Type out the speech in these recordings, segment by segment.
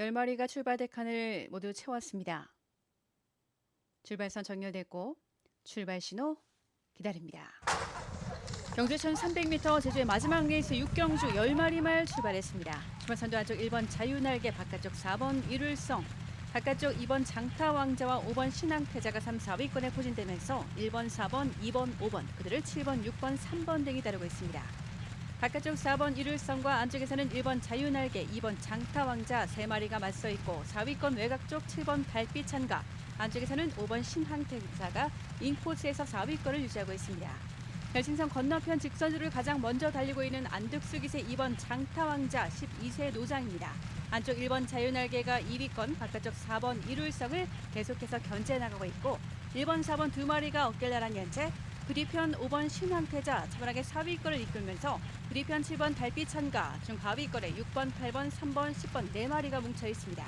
10마리가 출발대 칸을 모두 채웠습니다. 출발선 정렬됐고 출발 신호 기다립니다. 경주천 300m 제주의 마지막 레이스 6경주 10마리 말 출발했습니다. 출발선도 안쪽 1번 자유날개, 바깥쪽 4번 일울성, 바깥쪽 2번 장타왕자와 5번 신앙태자가 3, 4위권에 포진되면서 1번, 4번, 2번, 5번, 그들을 7번, 6번, 3번 등이 따르고 있습니다. 바깥쪽 4번 일울성과 안쪽에서는 1번 자유날개, 2번 장타왕자 3마리가 맞서 있고 4위권 외곽 쪽 7번 달빛찬가, 안쪽에서는 5번 신항태자가 인코스에서 4위권을 유지하고 있습니다. 결승선 건너편 직선주를 가장 먼저 달리고 있는 안득수 기세 2번 장타왕자 12세 노장입니다. 안쪽 1번 자유날개가 2위권, 바깥쪽 4번 일울성을 계속해서 견제 나가고 있고 1번, 4번 두 마리가 어깨를 나란히 한채 그 뒤편 5번 신황태자 차분하게 4위권을 이끌면서 그 뒤편 7번 달빛찬가 중 하위권에 6번, 8번, 3번, 10번 네 마리가 뭉쳐 있습니다.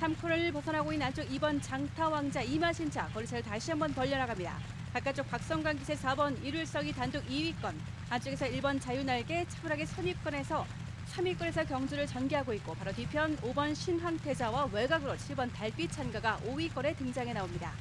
3코너를 벗어나고 있는 안쪽 2번 장타왕자 이마신차 거리차를 다시 한번 벌려나갑니다. 바깥쪽 박성광 기세 4번 일울성이 단독 2위권 안쪽에서 1번 자유날개 차분하게 선입권에서 3위권에서 경주를 전개하고 있고 바로 뒤편 5번 신황태자와 외곽으로 7번 달빛찬가가 5위권에 등장해 나옵니다.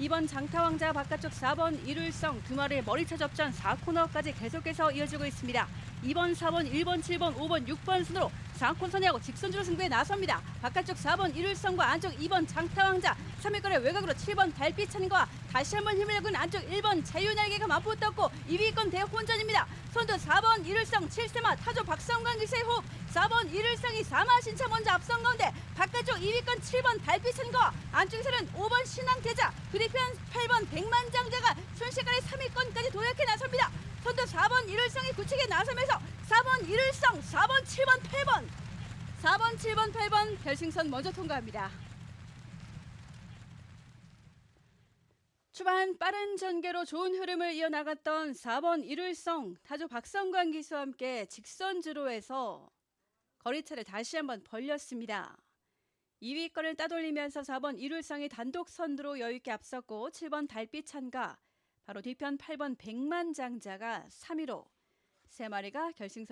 2번 장타왕자 바깥쪽 4번 일울성 두 마리의 머리차 접전 4코너까지 계속해서 이어지고 있습니다. 2번, 4번, 1번, 7번, 5번, 6번 순으로 4콘 선회하고 직선주로 승부에 나섭니다. 바깥쪽 4번 일울성과 안쪽 2번 장타왕자 3위권의 외곽으로 7번 달빛찬과 다시 한번 힘을 있는 안쪽 1번 자유날개가 맞붙었고 2위권 대혼전입니다. 선두 4번 일울성 7세마 타조 박성광 기세 호흡 4번 일울성이 4마 신차 먼저 앞선 가운데 바깥쪽 2위권 7번 달빛찬과 안쪽에서는 5번 신앙대자 그 뒤편 8번 백만장자가 순식간에 3위권까지 도약해 나섭니다. 선두 4번 일울성이 굳히게 나서면서 4번 일울성 4번 7번 8번 4번 7번 8번 결승선 먼저 통과합니다. 초반 빠른 전개로 좋은 흐름을 이어나갔던 4번 일울성 타조 박성광 기수와 함께 직선 주로에서 거리차를 다시 한번 벌렸습니다. 2위권을 따돌리면서 4번 일울성이 단독 선두로 여유있게 앞섰고 7번 달빛 찬가 바로 뒤편 8번 백만장자가 3위로 세 마리가 결승선을